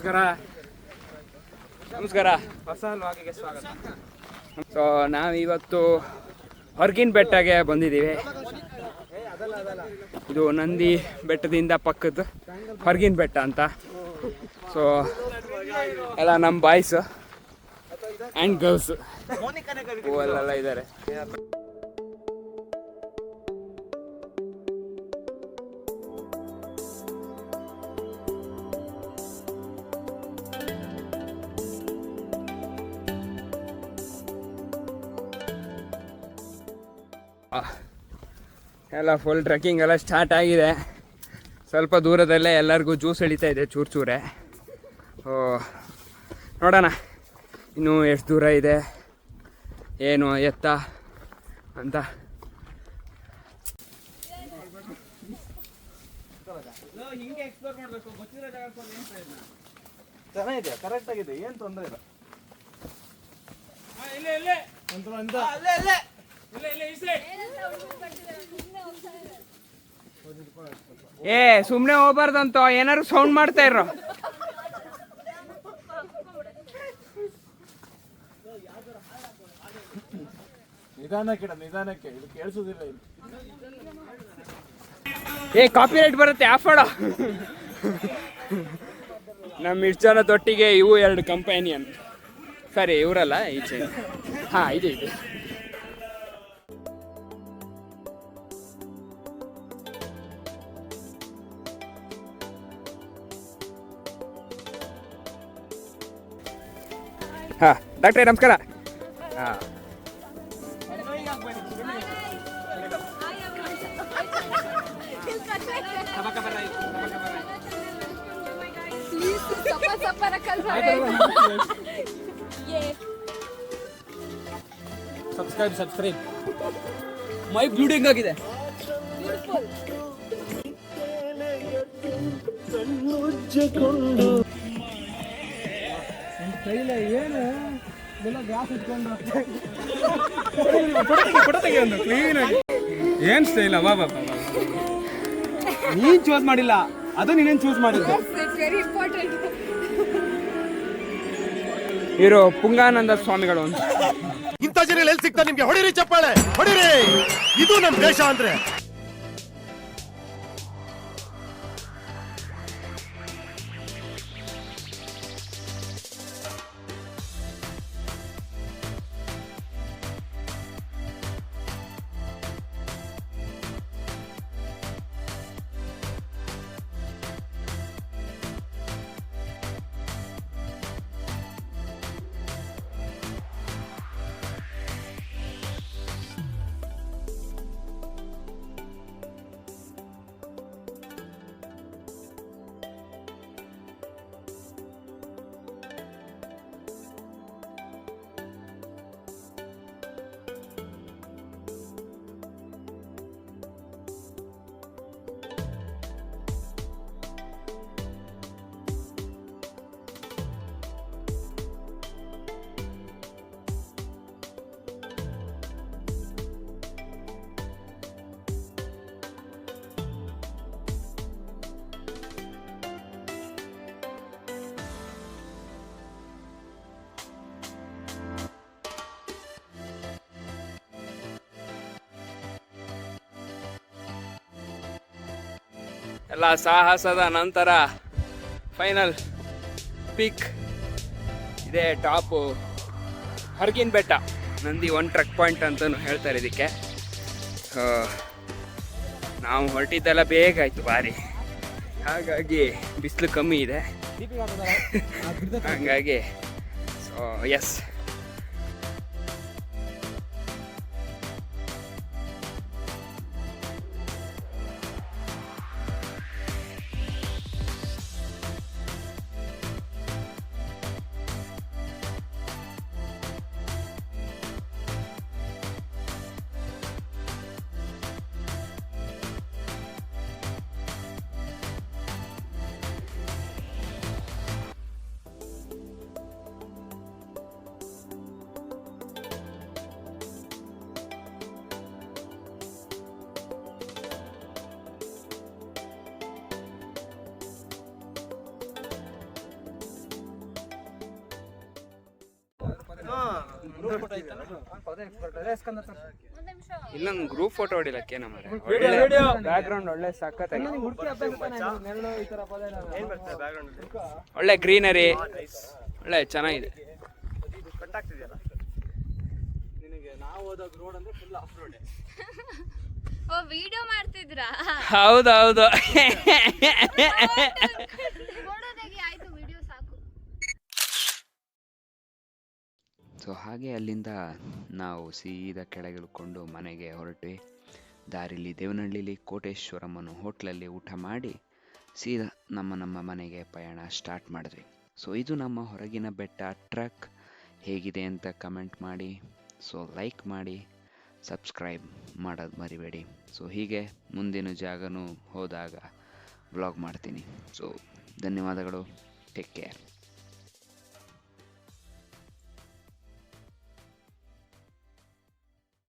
ನಮಸ್ಕಾರ. ನಮಸ್ಕಾರ. ಹೊಸ ಲಾಗಿಗೆ ಸ್ವಾಗತ. ಸೊ ನಾವಿವತ್ತು ಹೊರಗಿನ ಬೆಟ್ಟಗೆ ಬಂದಿದ್ದೀವಿ. ಇದು ನಂದಿ ಬೆಟ್ಟದಿಂದ ಪಕ್ಕದ ಹೊರಗಿನ ಬೆಟ್ಟ ಅಂತ. ಸೊ ಎಲ್ಲ ನಮ್ಮ ಬಾಯ್ಸ್ ಆ್ಯಂಡ್ ಗರ್ಲ್ಸ್ ಅಲ್ಲೆಲ್ಲ ಇದ್ದಾರೆ ಎಲ್ಲ ಫುಲ್ ಟ್ರೆಕ್ಕಿಂಗ್ ಎಲ್ಲ ಸ್ಟಾರ್ಟ್ ಆಗಿದೆ. ಸ್ವಲ್ಪ ದೂರದಲ್ಲೇ ಎಲ್ಲರಿಗೂ ಜ್ಯೂಸ್ ಎಳಿತಾ ಇದೆ ಚೂರು ಚೂರೆ. ಓ ನೋಡೋಣ. ಇನ್ನು ಎಷ್ಟು ದೂರ ಇದೆ? ಏನು ಎತ್ತ ಅಂತ. ಚೆನ್ನಾಗಿದೆ ಕರೆಕ್ಟ್ ಆಗಿದೆ ಏನು ತೊಂದರೆ ಇಲ್ಲ? ಏ ಸುಮ್ನೆ ಹೋಗ್ಬಾರ್ದಂತ ಏನಾರು ಸೌಂಡ್ ಮಾಡ್ತಾ ಇರೋ. ನಿಧಾನಕ್ಕೆ ನಿಧಾನಕ್ಕೆ. ಇದು ಕೇಳಿಸೋದಿಲ್ಲ ಏ ಕಾಪಿ ರೈಟ್ ಬರುತ್ತೆ ಆಫ್ ಮಾಡ ನಮ್ಮ ಜನ ತೊಟ್ಟಿಗೆ ಇವು ಎರಡು ಕಂಪನಿಯನ್ ಸರಿ ಇವರಲ್ಲ ಈಚೆ. ಹಾ ಇದೆ ಇದೆ. ಹಾ ಡಾಕ್ಟ್ರೇ ನಮಸ್ಕಾರ. ಹಾ. ಸಬ್ಸ್ಕ್ರೈಬ್ ಸಬ್ಸ್ಕ್ರೈಬ್ ಮೈ ಬ್ಲೂಡಿಂಗ್ ಆಗಿದೆ. Beautiful. ಏನ್ ಸ್ಟೈಲ್? ಬಾ ನೀನ್ ಚೂಸ್ ಮಾಡಿಲ್ಲ ಅದು ನೀನೇನ್ ಚೂಸ್ ಮಾಡಿದ್ದು? ಇರೋ it's very important. ಇವರು ಪುಂಗಾನಂದ ಸ್ವಾಮಿಗಳು. ಅಂತ ಇಂಥ ಜನ ಎಲ್ಲಿ ಸಿಗ್ತಾರೆ ನಿಮ್ಗೆ? ಹೊಡಿರಿ ಚಪ್ಪಾಳೆ ಹೊಡಿರಿ. ಇದು ನಮ್ ದೇಶ ಅಂದ್ರೆ. ಎಲ್ಲ ಸಾಹಸದ ನಂತರ ಫೈನಲ್ ಪೀಕ್. ಇದೆ ಟಾಪು ಹರ್ಗಿನ್ ಬೆಟ್ಟ. ನಂದಿ ಒನ್ ಟ್ರಕ್ ಪಾಯಿಂಟ್ ಅಂತಲೂ ಹೇಳ್ತಾರೆ ಇದಕ್ಕೆ. ನಾವು ಹೊರಟಿದ್ದೆಲ್ಲ ಬೇಗ ಆಯಿತು ಭಾರಿ. ಹಾಗಾಗಿ ಬಿಸಿಲು ಕಮ್ಮಿ ಇದೆ. ಹಾಗಾಗಿ ಸೊ ಎಸ್ ಇಲ್ಲೊಂದು ಗ್ರೂಪ್ ಫೋಟೋ ಹೊಡಿಲಕ್ಕೆ ನಮ್ಮ ಒಳ್ಳೆ ಬ್ಯಾಕ್ ಗ್ರೌಂಡ್ ಒಳ್ಳೆ ಸಖತ್ತಾಗಿ ಒಳ್ಳೆ ಗ್ರೀನರಿ ಒಳ್ಳೆ ಚೆನ್ನಾಗಿದೆ. ಓ ವಿಡಿಯೋ ಮಾಡ್ತಿದ್ರಾ? ಹೌದೌದು ನೋಡೋದಾಗಿ ಆಯ್ತು ವಿಡಿಯೋ ಸಾಕು ಸೊ ಹಾಗೆ ಅಲ್ಲಿಂದ ನಾವು ಸೀದಾ ಕೆಳಗಿಳ್ಕೊಂಡು ಮನೆಗೆ ಹೊರಟ್ವಿ ದಾರಿಲಿ ದೇವನಹಳ್ಳಿಲಿ ಕೋಟೇಶ್ವರಮ್ಮನ ಹೋಟ್ಲಲ್ಲಿ ಊಟ ಮಾಡಿ ಸೀದಾ ನಮ್ಮ ನಮ್ಮ ಮನೆಗೆ ಪಯಣ ಸ್ಟಾರ್ಟ್ ಮಾಡಿದ್ವಿ. ಸೊ ಇದು ನಮ್ಮ ಹೊರಗಿನ ಬೆಟ್ಟ ಟ್ರಕ್ ಹೇಗಿದೆ ಅಂತ ಕಮೆಂಟ್ ಮಾಡಿ. ಸೊ ಲೈಕ್ ಮಾಡಿ. ಸಬ್ಸ್ಕ್ರೈಬ್ ಮಾಡೋದು ಮರಿಬೇಡಿ. ಸೊ ಹೀಗೆ ಮುಂದಿನ ಜಾಗನೂ ಹೋದಾಗ ವ್ಲಾಗ್ ಮಾಡ್ತೀನಿ. ಸೊ ಧನ್ಯವಾದಗಳು. Take care